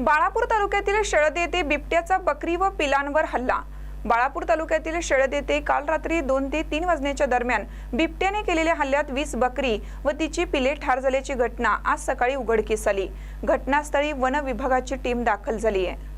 बाळापूर तालुक्यातील शेळद येथे बिबट्याचा बकरी व पिलांवर हल्ला. बाळापूर तालुक्यातील शेळद येथे काल रात्री दोन ते तीन वाजण्याच्या दरम्यान बिबट्याने केलेल्या हल्ल्यात वीस बकरी व तिची पिले ठार झाल्याची घटना आज सकाळी उघडकीस आली. घटनास्थळी वन विभागाची टीम दाखल झाली आहे.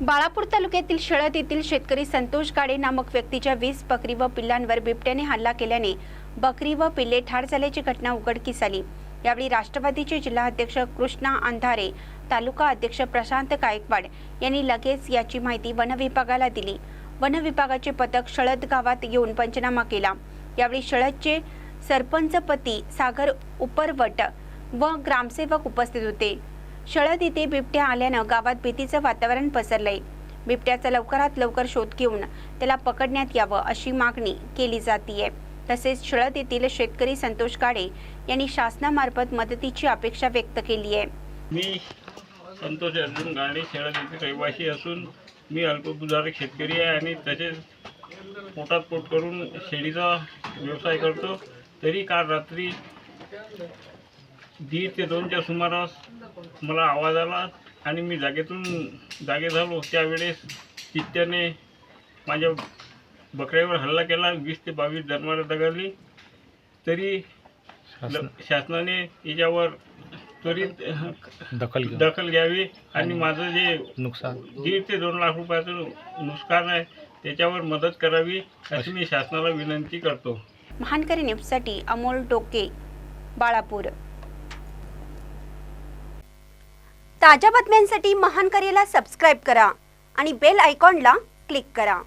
बाळापूर तालुक्यातील शळद येथील शेतकरी संतोष गाडे नामक व्यक्तीच्या वीस बकरी व पिल्लांवर बिबट्याने हल्ला केल्याने बकरी व पिल्ले ठार झाल्याची घटना उघडकीस आली. यावेळी राष्ट्रवादीचे जिल्हाध्यक्ष कृष्णा अंधारे तालुका अध्यक्ष प्रशांत गायकवाड यांनी लगेच याची माहिती वन विभागाला दिली. वन विभागाचे पथक शळद गावात येऊन पंचनामा केला. यावेळी शळदचे सरपंचपती सागर उपरवट व ग्रामसेवक उपस्थित होते. शळद इथे बिबट्या आल्यानं गावात भीतीचं वातावरण पसरलंय. बिबट्याचा लवकरात लवकर शोध घेऊन त्याला पकडण्यात यावं अशी मागणी केली जातीये. तसेच शळद येथील शेतकरी संतोष काळे यांनी शासनामार्फत मदतीची अपेक्षा व्यक्त केली आहे. मी संतोष अर्जुन गाणे शेळद येथे रहिवासी असून मी अल्पभूधारक शेतकरी आहे आणि तसेच पोटात पोट करून शेळीचा व्यवसाय करतो. तरी काल रात्री दीड ते दोनच्या सुमारास मला आवाज आला आणि मी जागेतून जागे झालो. त्यावेळेस चित्त्याने माझ्या बकऱ्यावर हल्ला केला वीस ते बावीस जन्माला दगाडली तरी शासनाने याच्यावर त्वरित दखल दखल घ्यावी. आणि माझं जे नुकसान. दीड ते दोन लाख रुपयाचं नुकसान आहे त्याच्यावर मदत करावी अशी मी शासनाला विनंती करतो. महानकरी न्यूजसाठी अमोल डोके बाळापूर. ताज्या बातम्यांसाठी महानकरीला सबस्क्राईब करा आणि बेल आयकॉनला क्लिक करा.